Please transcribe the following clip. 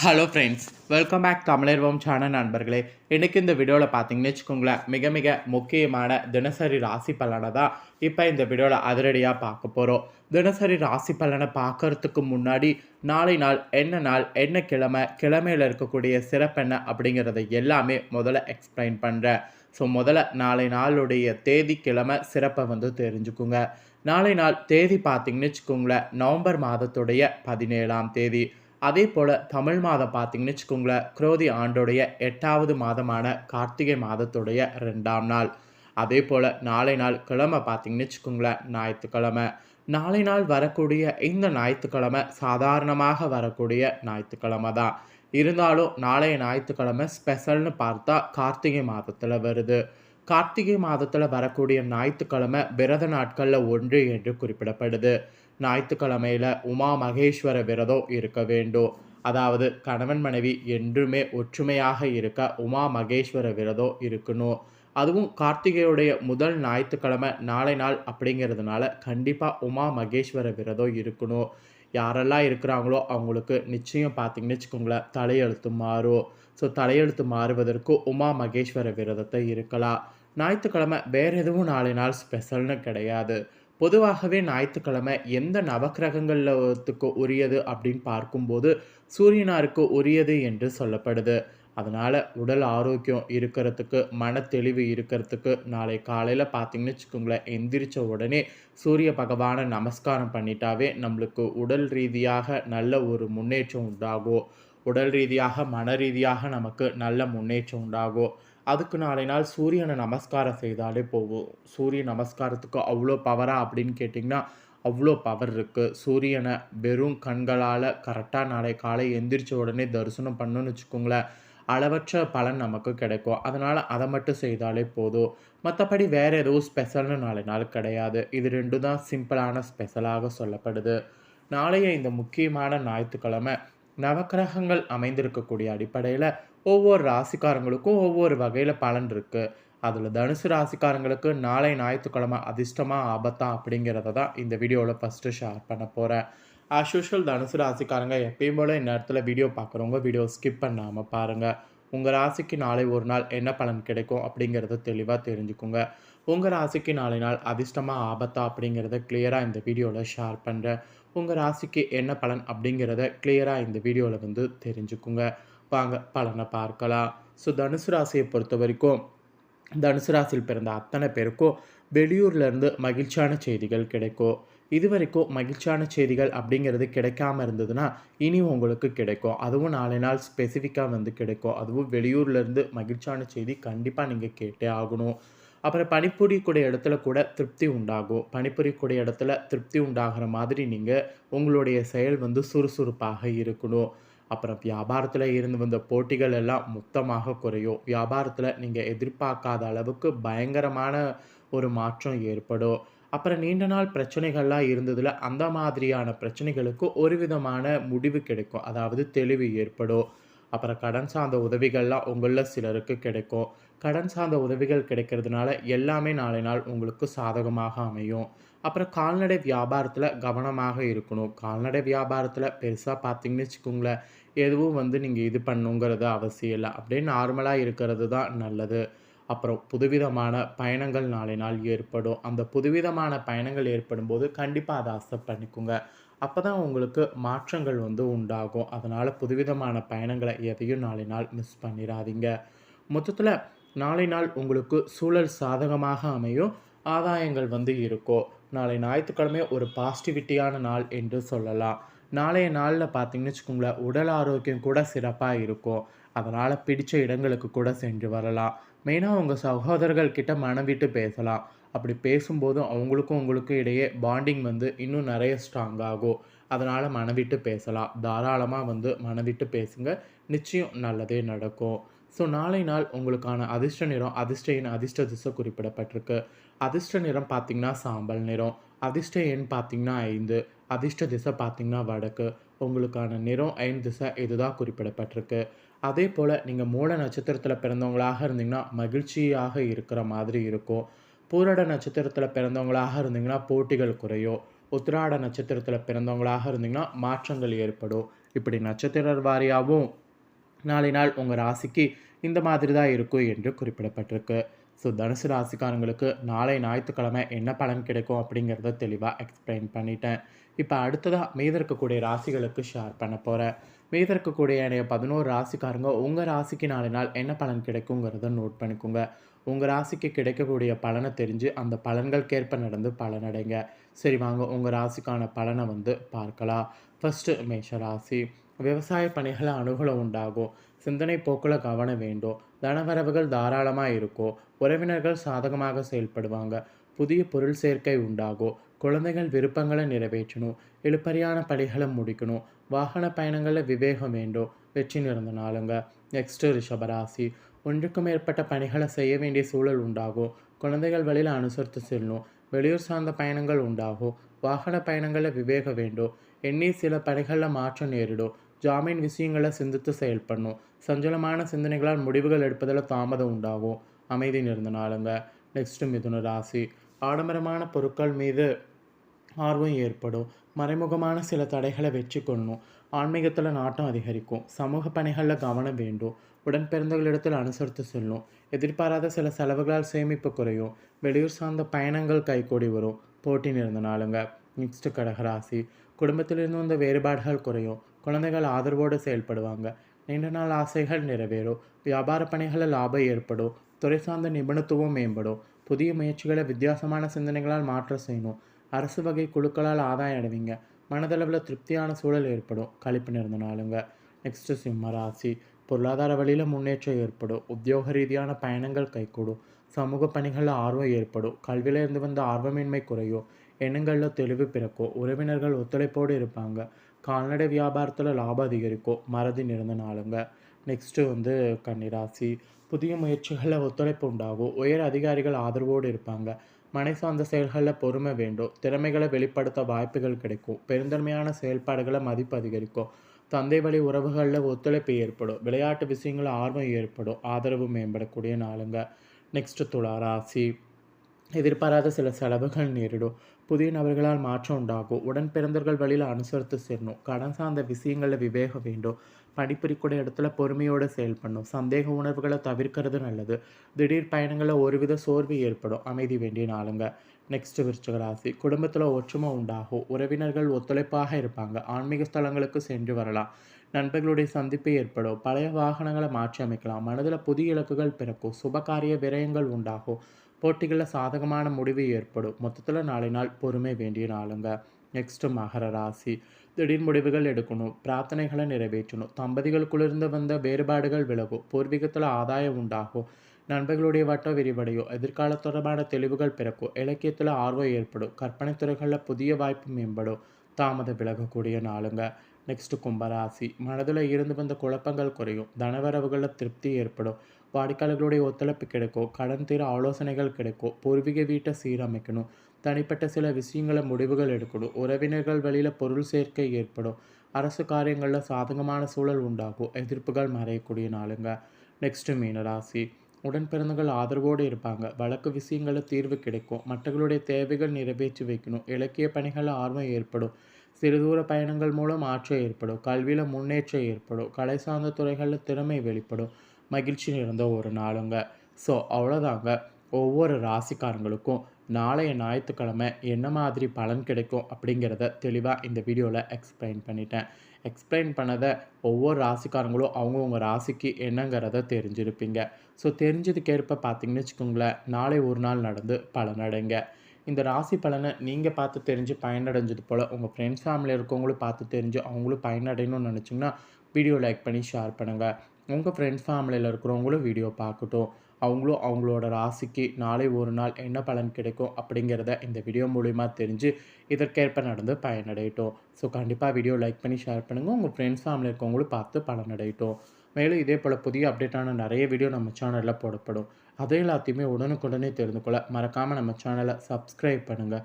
Hello friends welcome back Tamilarvam channel நண்பர்களே. இன்றைக்கி இந்த வீடியோவில் பார்த்தீங்கன்னு வச்சுக்கோங்களேன் மிக மிக முக்கியமான தினசரி ராசி பலனை தான் இப்போ இந்த வீடியோவில் அதிரடியாக பார்க்க போகிறோம் தினசரி ராசி பலனை பார்க்கறதுக்கு முன்னாடி நாளை நாள் என்ன நாள் என்ன கிழமை கிழமையில் இருக்கக்கூடிய சிறப்பென்ன அப்படிங்கிறத எல்லாமே முதல்ல எக்ஸ்பிளைன் பண்ணுறேன் ஸோ முதல்ல நாளை நாளுடைய தேதி கிழமை சிறப்பை வந்து தெரிஞ்சுக்குங்க. நாளை நாள் தேதி பார்த்தீங்கன்னு வச்சுக்கோங்களேன் நவம்பர் மாதத்துடைய பதினேழாம் தேதி. அதே போல் தமிழ் மாதம் பார்த்தீங்கன்னு வச்சுக்கோங்களேன் குரோதி ஆண்டோடைய எட்டாவது மாதமான கார்த்திகை மாதத்துடைய ரெண்டாம் நாள். அதே போல் நாளை நாள் கிழமை பார்த்தீங்கன்னு வச்சுக்கோங்களேன் ஞாயிற்றுக்கிழமை. நாளை நாள் வரக்கூடிய இந்த ஞாயிற்றுக்கிழமை சாதாரணமாக வரக்கூடிய ஞாயிற்றுக்கிழமை தான். இருந்தாலும் நாளைய ஞாயிற்றுக்கிழமை ஸ்பெஷல்னு பார்த்தா கார்த்திகை மாதத்தில் வருது. கார்த்திகை மாதத்தில் வரக்கூடிய ஞாயிற்றுக்கிழமை விரத நாட்களில் ஒன்று என்று குறிப்பிடப்படுது. ஞாயிற்றுக்கிழமையில் உமா மகேஸ்வர விரதம் இருக்க வேண்டும். அதாவது கணவன் மனைவி என்றுமே ஒற்றுமையாக இருக்க உமா மகேஸ்வர விரதம் இருக்கணும். அதுவும் கார்த்திகையுடைய முதல் ஞாயிற்றுக்கிழமை நாளை நாள் அப்படிங்கிறதுனால கண்டிப்பாக உமா மகேஸ்வர விரதம் இருக்கணும். யாரெல்லாம் இருக்கிறாங்களோ அவங்களுக்கு நிச்சயம் பார்த்தீங்கன்னு வச்சுக்கோங்களேன் தலையெழுத்து மாறும். ஸோ தலையெழுத்து மாறுவதற்கு உமா மகேஸ்வர விரதத்தை இருக்கலாம். ஞாயிற்றுக்கிழமை வேறு எதுவும் நாளை நாள் ஸ்பெஷல்னு கிடையாது. பொதுவாகவே ஞாயிற்றுக்கிழமை எந்த நவக்கிரகங்களுக்கு உரியது அப்படின்னு பார்க்கும்போது சூரியனாருக்கு உரியது என்று சொல்லப்படுது. அதனால் உடல் ஆரோக்கியம் இருக்கிறதுக்கு மன தெளிவு இருக்கிறதுக்கு நாளை காலையில் பார்த்தீங்கன்னு வச்சுக்கோங்களேன் எந்திரிச்ச உடனே சூரிய பகவானை நமஸ்காரம் பண்ணிட்டாவே நம்மளுக்கு உடல் ரீதியாக நல்ல ஒரு முன்னேற்றம் உண்டாகும். உடல் ரீதியாக மன ரீதியாக நமக்கு நல்ல முன்னேற்றம் உண்டாகும். அதுக்கு நாளை நாள் சூரியனை நமஸ்காரம் செய்தாலே போகும் சூரிய நமஸ்காரத்துக்கு அவ்வளோ பவரா அப்படின்னு கேட்டிங்கன்னா அவ்வளோ பவர் இருக்குது சூரியனை வெறும் கண்களால் கரெக்டாக நாளை காலை எந்திரிச்ச உடனே தரிசனம் பண்ணணும்னு வச்சுக்கோங்களேன். அளவற்ற பலன் நமக்கு கிடைக்கும். அதனால் அதை மட்டும் செய்தாலே போதும். மற்றபடி வேறு எதுவும் ஸ்பெஷல்னு நாளை நாள் கிடையாது. இது ரெண்டும் தான் சிம்பிளான ஸ்பெஷலாக சொல்லப்படுது. நாளைய இந்த முக்கியமான ஞாயிற்றுக்கிழமை நவக்கிரகங்கள் அமைந்திருக்கக்கூடிய அடிப்படையில் ஒவ்வொரு ராசிக்காரங்களுக்கும் ஒவ்வொரு வகையில் பலன் இருக்குது அதில் தனுசு ராசிக்காரங்களுக்கு நாளை ஞாயிற்றுக்கிழமை அதிர்ஷ்டமாக ஆபத்தா அப்படிங்கிறத தான் இந்த வீடியோவில் ஃபஸ்ட்டு ஷேர் பண்ண போகிறேன் ஆஸ் யூஷுவல் தனுசு ராசிக்காரங்க எப்பயும் போல் இந்நேரத்தில் வீடியோ பார்க்குறவங்க வீடியோ ஸ்கிப் பண்ணாமல் பாருங்கள் உங்கள் ராசிக்கு நாளை ஒரு நாள் என்ன பலன் கிடைக்கும் அப்படிங்கிறத தெளிவாக தெரிஞ்சுக்கோங்க. உங்கள் ராசிக்கு நாளை நாள் அதிர்ஷ்டமாக ஆபத்தா அப்படிங்கிறத கிளியராக இந்த வீடியோவில் ஷேர் பண்ணுறேன் உங்கள் ராசிக்கு என்ன பலன் அப்படிங்கிறத கிளியராக இந்த வீடியோவில் வந்து தெரிஞ்சுக்குங்க. வாங்க பலனை பார்க்கலாம். ஸோ தனுசு ராசியை பொறுத்த வரைக்கும் தனுசு ராசியில் பிறந்த அத்தனை பேருக்கும் வெளியூர்லேருந்து மகிழ்ச்சியான செய்திகள் கிடைக்கும். இது வரைக்கும் மகிழ்ச்சியான செய்திகள் அப்படிங்கிறது கிடைக்காம இருந்ததுன்னா இனி உங்களுக்கு கிடைக்கும். அதுவும் நாளை நாள் ஸ்பெசிஃபிக்காக வந்து கிடைக்கும். அதுவும் வெளியூர்லேருந்து மகிழ்ச்சியான செய்தி கண்டிப்பாக நீங்கள் கேட்டே ஆகணும். அப்புறம் பனிபுரியக்கூடிய இடத்துல கூட திருப்தி உண்டாகும். பனிபுரியக்கூடிய இடத்துல திருப்தி உண்டாகிற மாதிரி நீங்கள் உங்களுடைய செயல் வந்து சுறுசுறுப்பாக இருக்கணும். அப்புறம் வியாபாரத்தில் இருந்து வந்த போட்டிகள் எல்லாம் மொத்தமாக குறையும். வியாபாரத்தில் நீங்கள் எதிர்பார்க்காத அளவுக்கு பயங்கரமான ஒரு மாற்றம் ஏற்படும். அப்புறம் நீண்ட நாள் பிரச்சனைகள்லாம் இருந்ததில் அந்த மாதிரியான பிரச்சனைகளுக்கு ஒரு விதமான முடிவு கிடைக்கும். அதாவது தெளிவு ஏற்படும். அப்புறம் கடன் சார்ந்த உதவிகள்லாம் உங்களில் சிலருக்கு கிடைக்கும். கடன் சார்ந்த உதவிகள் கிடைக்கிறதுனால எல்லாமே நாளை நாள் உங்களுக்கு சாதகமாக அமையும். அப்புறம் கால்நடை வியாபாரத்தில் கவனமாக இருக்கணும். கால்நடை வியாபாரத்தில் பெருசாக பார்த்தீங்கன்னு வச்சுக்கோங்களேன் எதுவும் வந்து நீங்கள் இது பண்ணுங்கிறது அவசியம் இல்லை. அப்படியே நார்மலாக இருக்கிறது தான் நல்லது. அப்புறம் புதுவிதமான பயணங்கள் நாளை நாள் ஏற்படும். அந்த புதுவிதமான பயணங்கள் ஏற்படும் போது கண்டிப்பாக அதை அக்செப்ட் பண்ணிக்கோங்க. அப்போ தான் உங்களுக்கு மாற்றங்கள் வந்து உண்டாகும். அதனால் புதுவிதமான பயணங்களை எதையும் நாளை நாள் மிஸ் பண்ணிடாதீங்க மொத்தத்தில் நாளை நாள் உங்களுக்கு சூழல் சாதகமாக அமையும். ஆதாயங்கள் வந்து இருக்கும் நாளை ஞாயிற்றுக்கிழமை ஒரு பாசிட்டிவிட்டியான நாள் என்று சொல்லலாம். நாளைய நாளில் பார்த்தீங்கன்னு வச்சுக்கோங்களேன் உடல் ஆரோக்கியம் கூட சிறப்பாக இருக்கும் அதனால் பிடிச்ச இடங்களுக்கு கூட சென்று வரலாம். மெயினாக உங்கள் சகோதரர்கள் கிட்ட மனவிட்டு பேசலாம். அப்படி பேசும்போதும் அவங்களுக்கும் உங்களுக்கும் இடையே பாண்டிங் வந்து இன்னும் நிறைய ஸ்ட்ராங் ஆகும். அதனால் மனவிட்டு பேசலாம். தாராளமாக வந்து மனவிட்டு பேசுங்க. நிச்சயம் நல்லதே நடக்கும். ஸோ நாளை நாள் உங்களுக்கான அதிர்ஷ்ட நிறம் அதிர்ஷ்ட அதிர்ஷ்ட திசை குறிப்பிடப்பட்டிருக்கு. அதிர்ஷ்ட நிறம் பார்த்திங்கன்னா சாம்பல் நிறம் அதிர்ஷ்ட எண் பார்த்திங்கன்னா ஐந்து அதிர்ஷ்ட திசை பார்த்திங்கன்னா வடக்கு. உங்களுக்கான நிறம் ஐந்து திசை இதுதான் குறிப்பிடப்பட்டிருக்கு. அதே போல் நீங்கள் மூல நட்சத்திரத்தில் பிறந்தவங்களாக இருந்தீங்கன்னா மகிழ்ச்சியாக இருக்கிற மாதிரி இருக்கும். பூரட நட்சத்திரத்தில் பிறந்தவங்களாக இருந்தீங்கன்னா போட்டிகள் குறையும். உத்திராட நட்சத்திரத்தில் பிறந்தவங்களாக இருந்தீங்கன்னா மாற்றங்கள் ஏற்படும். இப்படி நட்சத்திர வாரியாகவும் நாளை நாள் உங்கள் ராசிக்கு இந்த மாதிரி தான் இருக்கும் என்று குறிப்பிடப்பட்டிருக்கு. ஸோ தனுசு ராசிக்காரங்களுக்கு நாளை ஞாயிற்றுக்கிழமை என்ன பலன் கிடைக்கும் அப்படிங்கிறத தெளிவாக எக்ஸ்பிளைன் பண்ணிட்டேன். இப்போ அடுத்ததாக மீத இருக்கக்கூடிய ராசிகளுக்கு ஷேர் பண்ண போகிறேன் மீத இருக்கக்கூடிய என்னைய பதினோரு ராசிக்காரங்க உங்கள் ராசிக்கு நாளை நாள் என்ன பலன் கிடைக்குங்கிறத நோட் பண்ணிக்கோங்க. உங்கள் ராசிக்கு கிடைக்கக்கூடிய பலனை தெரிஞ்சு அந்த பலன்களுக்கேற்ப நடந்து பலனடைங்க. சரி வாங்க உங்கள் ராசிக்கான பலனை வந்து பார்க்கலாம். ஃபஸ்ட்டு மேஷ ராசி. விவசாய பணிகளை அனுகூலம் உண்டாகும். சிந்தனை போக்கில் கவனம் வேண்டும். தனவரவுகள் தாராளமாக இருக்கும். உறவினர்கள் சாதகமாக செயல்படுவாங்க. புதிய பொருள் சேர்க்கை உண்டாகும். குழந்தைகள் விருப்பங்களை நிறைவேற்றணும். இழுப்பறியான பணிகளை முடிக்கணும். வாகன பயணங்களில் விவேகம் வேண்டும். வெற்றி நிறந்த நாளுங்க. நெக்ஸ்ட்டு ரிஷபராசி. ஒன்றுக்கும் மேற்பட்ட பணிகளை செய்ய வேண்டிய சூழல் உண்டாகும். குழந்தைகள் வழியில் அனுசரித்து செல்லணும். வெளியூர் சார்ந்த பயணங்கள் உண்டாகும். வாகன பயணங்களில் விவேகம் வேண்டும். எண்ணி சில பணிகளில் மாற்றம் நேரிடும். ஜாமீன் விஷயங்களை சிந்தித்து செயல்படணும். சஞ்சலமான சிந்தனைகளால் முடிவுகள் எடுப்பதில் தாமதம் உண்டாகும். அமைதி நிறந்த நாளுங்க. நெக்ஸ்ட்டு மிதுன ராசி. ஆடம்பரமான பொருட்கள் மீது ஆர்வம் ஏற்படும். மறைமுகமான சில தடைகளை வச்சுக்கொள்ளணும் ஆன்மீகத்தில் நாட்டம் அதிகரிக்கும். சமூக பணிகளில் கவனம் வேண்டும். உடன் பிறந்தவர்களிடத்தில் அனுசரித்து செல்லும் எதிர்பாராத சில செலவுகளால் சேமிப்பு குறையும். வெளியூர் சார்ந்த பயணங்கள் கைகூடி வரும். போட்டி நிறந்த நாளுங்க. நெக்ஸ்ட் கடகராசி குடும்பத்திலிருந்து வந்த வேறுபாடுகள் குறையும். குழந்தைகள் ஆதரவோடு செயல்படுவாங்க. நீண்ட நாள் ஆசைகள் நிறைவேறும். வியாபார பணிகளில் லாபம் ஏற்படும். துறை சார்ந்த நிபுணத்துவம் மேம்படும். புதிய முயற்சிகளை வித்தியாசமான சிந்தனைகளால் மாற்ற செய்யணும். அரசு வகை குழுக்களால் ஆதாயம் அடைவீங்க. மனதளவில் திருப்தியான சூழல் ஏற்படும். கழிப்பு நிறந்த நாளுங்க. நெக்ஸ்ட்டு சிம்ம ராசி. பொருளாதார வழியில் முன்னேற்றம் ஏற்படும். உத்தியோக ரீதியான பயணங்கள் கைகூடும். சமூக பணிகளில் ஆர்வம் ஏற்படும். கல்வியில் இருந்து வந்த ஆர்வமின்மை குறையும். எண்ணங்களில் தெளிவு பிறக்கும். உறவினர்கள் ஒத்துழைப்போடு இருப்பாங்க. கால்நடை வியாபாரத்தில் லாபம் அதிகரிக்கும். மறதி நிறந்த நாளுங்க. நெக்ஸ்ட்டு வந்து கன்னிராசி. புதிய முயற்சிகளில் ஒத்துழைப்பு உண்டாகும். உயர் அதிகாரிகள் ஆதரவோடு இருப்பாங்க. மனை சார்ந்த செயல்களில் பொறுமை வேண்டும். திறமைகளை வெளிப்படுத்த வாய்ப்புகள் கிடைக்கும். பெருந்தன்மையான செயல்பாடுகளை மதிப்பு அதிகரிக்கும். தந்தை வழி உறவுகளில் ஒத்துழைப்பு ஏற்படும். விளையாட்டு விஷயங்களில் ஆர்வம் ஏற்படும். ஆதரவு மேம்படக்கூடிய நாளுங்க. நெக்ஸ்ட் துளாராசி எதிர்பாராத சில செலவுகள் நேரிடும். புதிய நபர்களால் மாற்றம் உண்டாகும். உடன் பிறந்தவர்கள் வழியில் அனுசரித்து சேரணும். கடன் சார்ந்த விஷயங்களில் விவேகம் வேண்டும். படிப்பிரிக்கூடிய இடத்துல பொறுமையோடு செயல்படணும் சந்தேக உணர்வுகளை தவிர்க்கிறது நல்லது. திடீர் பயணங்களில் ஒருவித சோர்வு ஏற்படும். அமைதி வேண்டிய நாளுங்க. நெக்ஸ்ட் விருச்சகராசி குடும்பத்தில் ஒற்றுமை உண்டாகும். உறவினர்கள் ஒத்துழைப்பாக இருப்பாங்க. ஆன்மீக ஸ்தலங்களுக்கு சென்று வரலாம். நண்பர்களுடைய சந்திப்பு ஏற்படும். பழைய வாகனங்களை மாற்றி அமைக்கலாம். மனதில் புதிய இலக்குகள் பிறக்கும். சுபகாரிய விரயங்கள் உண்டாகும். போட்டிகளில் சாதகமான முடிவு ஏற்படும். மொத்தத்தில் நாளை நாள் பொறுமை வேண்டிய நாளுங்க. நெக்ஸ்ட்டு மகர ராசி. திடீர் முடிவுகள் எடுக்கணும் பிரார்த்தனைகளை நிறைவேற்றணும். தம்பதிகளுக்குள்ளிருந்து வந்த வேறுபாடுகள் விலகும். பூர்வீகத்தில் ஆதாயம் உண்டாகும். நண்பர்களுடைய வட்டம் விரிவடையும். எதிர்கால தொடர்பான தெளிவுகள் பிறக்கும். இலக்கியத்தில் ஆர்வம் ஏற்படும். கற்பனை துறைகளில் புதிய வாய்ப்பு மேம்படும். தாமத விலகக்கூடிய நாளுங்க. நெக்ஸ்ட் கும்பராசி. மனதில் இருந்து வந்த குழப்பங்கள் குறையும். தனவரவுகளில் திருப்தி ஏற்படும். வாடிக்கையாளர்களுடைய ஒத்துழைப்பு கிடைக்கும். கடன் தீர ஆலோசனைகள் கிடைக்கும். பூர்வீக வீட்டை சீரமைக்கணும். தனிப்பட்ட சில விஷயங்களை முடிவுகள் எடுக்கணும். உறவினர்கள் வழியில் பொருள் சேர்க்கை ஏற்படும். அரசு காரியங்களில் சாதகமான சூழல் உண்டாகும். எதிர்ப்புகள் மறையக்கூடிய நாளுங்க. நெக்ஸ்ட்டு மீனராசி. உடன் பிறந்தவர்கள் ஆதரவோடு இருப்பாங்க. வழக்கு விஷயங்களில் தீர்வு கிடைக்கும். மற்றவர்களுடைய தேவைகள் நிறைவேற்றி வைக்கணும். இலக்கிய பணிகளில் ஆர்வம் ஏற்படும். சிறுதூர பயணங்கள் மூலம் ஆற்றல் ஏற்படும். கல்வியில் முன்னேற்றம் ஏற்படும். கலை சார்ந்த துறைகளில் திறமை வெளிப்படும். மகிழ்ச்சி நிறைந்த ஒரு நாளுங்க. ஸோ அவ்வளோதாங்க ஒவ்வொரு ராசிக்காரங்களுக்கும் நாளைய ஞாயிற்றுக்கிழமை என்ன மாதிரி பலன் கிடைக்கும் அப்படிங்கிறத தெளிவாக இந்த வீடியோவில் எக்ஸ்பிளைன் பண்ணிட்டேன். எக்ஸ்பிளைன் பண்ணதை ஒவ்வொரு ராசிக்காரங்களும் அவங்கவுங்க ராசிக்கு என்னங்கிறத தெரிஞ்சிருப்பீங்க. ஸோ தெரிஞ்சதுக்கேற்ப பார்த்தீங்கன்னு வச்சுக்கோங்களேன் நாளை ஒரு நாள் நடந்து பலனடைங்க இந்த ராசி பலனை நீங்கள் பார்த்து தெரிஞ்சு பயனடைஞ்சது போல் உங்கள் ஃப்ரெண்ட்ஸ் ஃபேமிலியில் இருக்கவங்களும் பார்த்து தெரிஞ்சு அவங்களும் பயனடையணும்னு நினச்சிங்கன்னா வீடியோ லைக் பண்ணி ஷேர் பண்ணுங்கள் உங்கள் ஃப்ரெண்ட்ஸ் ஃபேமிலியில் இருக்கிறவங்களும் வீடியோ பார்க்கட்டும். அவங்களும் அவங்களோட ராசிக்கு நாளை ஒரு நாள் என்ன பலன் கிடைக்கும் அப்படிங்கிறத இந்த வீடியோ மூலிமா தெரிஞ்சு இதற்கேற்ப நடந்து பயனடையட்டும். ஸோ கண்டிப்பாக வீடியோ லைக் பண்ணி ஷேர் பண்ணுங்கள் உங்கள் ஃப்ரெண்ட்ஸ் ஃபேமிலி இருக்கவங்களும் பார்த்து பலனடையட்டும். மேலும் இதே போல் புதிய அப்டேட்டான நிறைய வீடியோ நம்ம சேனலில் போடப்படும். அதை எல்லாத்தையுமே உடனுக்குடனே தெரிந்து கொள்ள மறக்காமல் நம்ம சேனலை சப்ஸ்கிரைப் பண்ணுங்கள்